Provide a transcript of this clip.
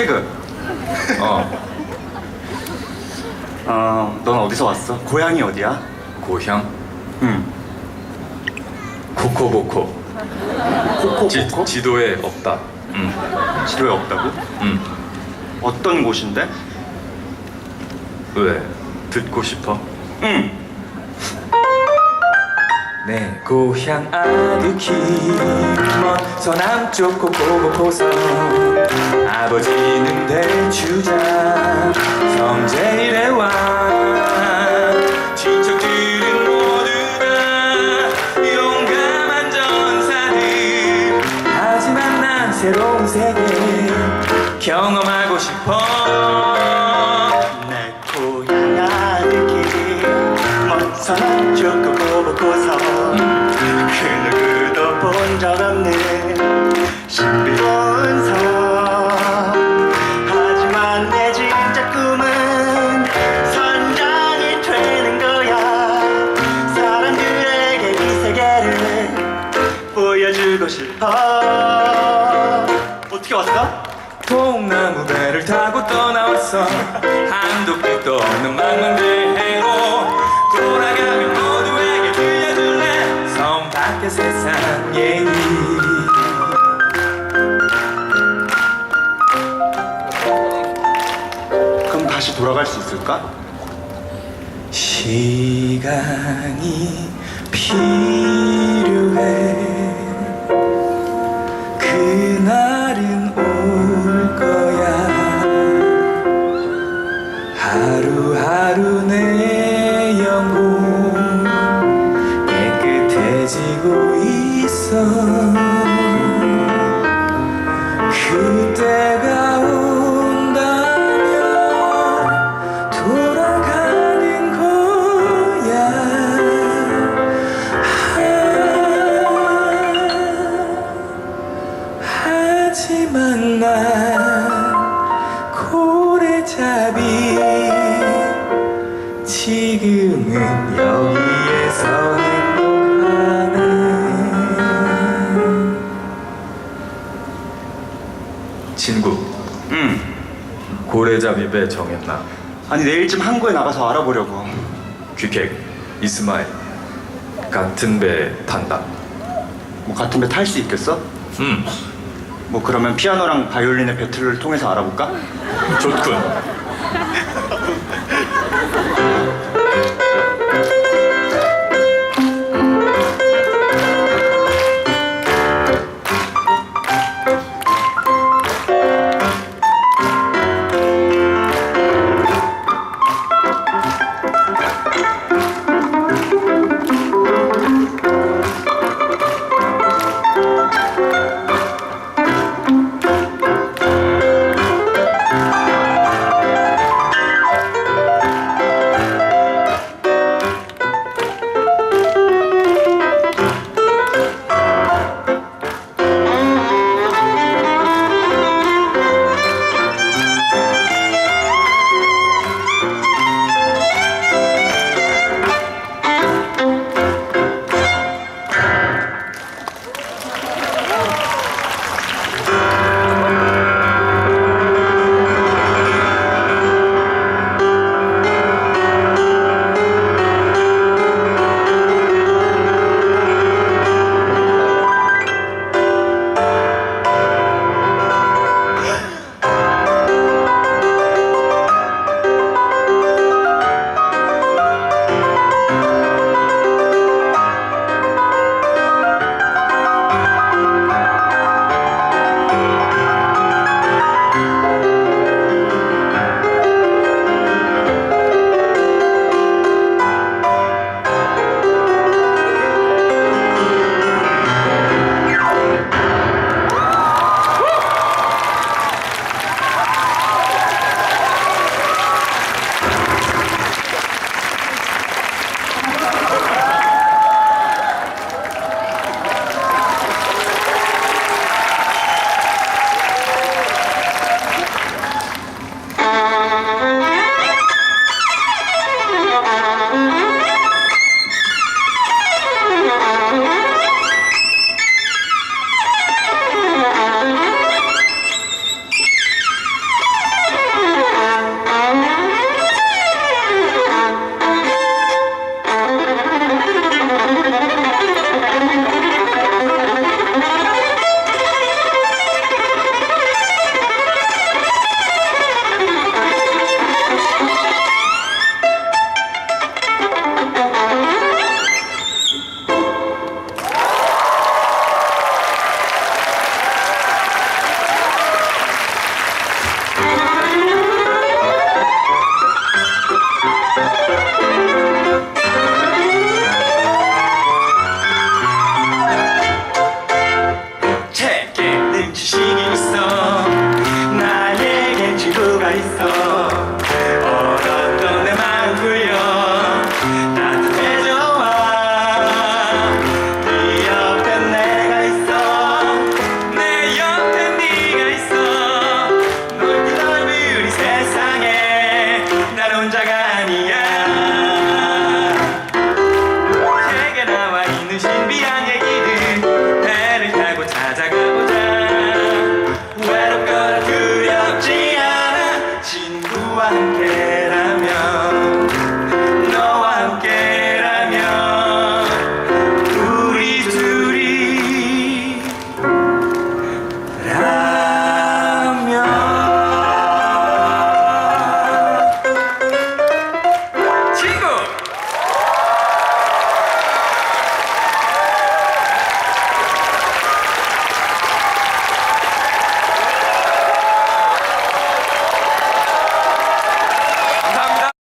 개그. 어 어, 넌 어디서 왔어? 고향이 어디야? 고향 응. 코코보코 코코 지, 코코? 지도에 없다 음, 지도에 없다고? 음. 어떤 곳인데? 왜 듣고 싶어? 응. 내 고향 아득히 먼 서남쪽 코코보코서 아버지는 대주자 성제일에와 친척들은 모두 다 용감한 전사들. 하지만 난 새로운 세계 경험하고 싶어. 서남쪽 고고보고서 그 없는 신비로운 섬 하지만 내 진짜 꿈은 선장이 되는 거야. 사람들에게 이 세계를 보여주고 싶어. 어떻게 왔어? 통나무 배를 타고 떠나왔어. 한도 끝도 없는 망망대해 돌아갈 수 있을까? 시간이 필요해. 그날은 올 거야. 하루하루 내 영혼 깨끗해지고 있어. 그 지금은 여기에서 행복하네 친구 응. 고래잡이 배 정했나? 아니 내일쯤 항구에 나가서 알아보려고. 귀객 이스마일 같은 배 탄다 뭐 같은 배 탈 수 있겠어? 음뭐 그러면 피아노랑 바이올린의 배틀을 통해서 알아볼까? 좋군 そう